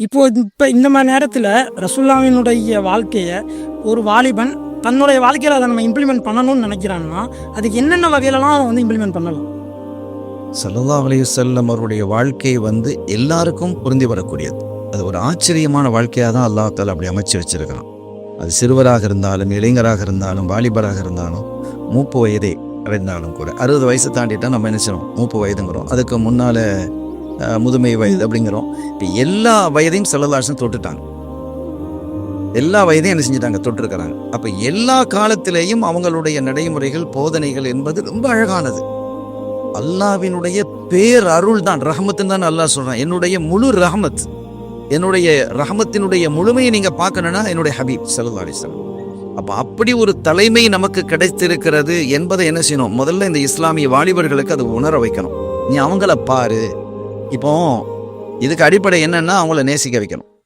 இப்போ இப்போ இந்த மாதிரி நேரத்தில் ரசுல்லாவினுடைய வாழ்க்கையை ஒரு வாலிபன் தன்னுடைய வாழ்க்கையில் அதை நம்ம இம்ப்ளிமெண்ட் பண்ணணும்னு நினைக்கிறான்னா அதுக்கு என்னென்ன வகையிலலாம் அவன் வந்து இம்ப்ளிமெண்ட் பண்ணலாம்? சல்லா அலி செல்லம் அவருடைய வாழ்க்கை வந்து எல்லாருக்கும் பொருந்தி வரக்கூடியது. அது ஒரு ஆச்சரியமான வாழ்க்கையாக தான் அல்லாஹ் தாலா அப்படி அமைச்சு வச்சிருக்கான் அது சிறுவராக இருந்தாலும் இளைஞராக இருந்தாலும் வாலிபராக இருந்தாலும் மூப்பு வயதே இருந்தாலும் கூட அறுபது வயசு தாண்டிட்டா நம்ம என்ன செய்யணும்? மூப்பு வயதுங்கிறோம். அதுக்கு முன்னால் முதுமை வயது அப்படிங்கிறோம். இப்போ எல்லா வயதையும் செல்லதாசன் தொட்டுட்டாங்க. எல்லா வயதையும் என்ன செஞ்சுட்டாங்க? தொட்டிருக்கிறாங்க. அப்போ எல்லா காலத்திலேயும் அவங்களுடைய நடைமுறைகள் போதனைகள் என்பது ரொம்ப அழகானது. அல்லாவினுடைய பேர் அருள் தான் ரஹமத்துன்னு தான் அல்லாஹ் சொல்கிறேன் என்னுடைய முழு ரஹமத் என்னுடைய ரஹமத்தினுடைய முழுமையை நீங்கள் பார்க்கணுன்னா என்னுடைய ஹபீப் சல்லா அலிஸ்லாம் அப்போ அப்படி ஒரு தலைமை நமக்கு கிடைத்திருக்கிறது என்பதை என்ன செய்யணும்? முதல்ல இந்த இஸ்லாமிய வாலிபர்களுக்கு அதை உணர வைக்கணும். நீ அவங்கள பாரு. இப்போ இதுக்கு அடிப்படை என்னன்னா அவங்கள நேசிக்க வைக்கணும்.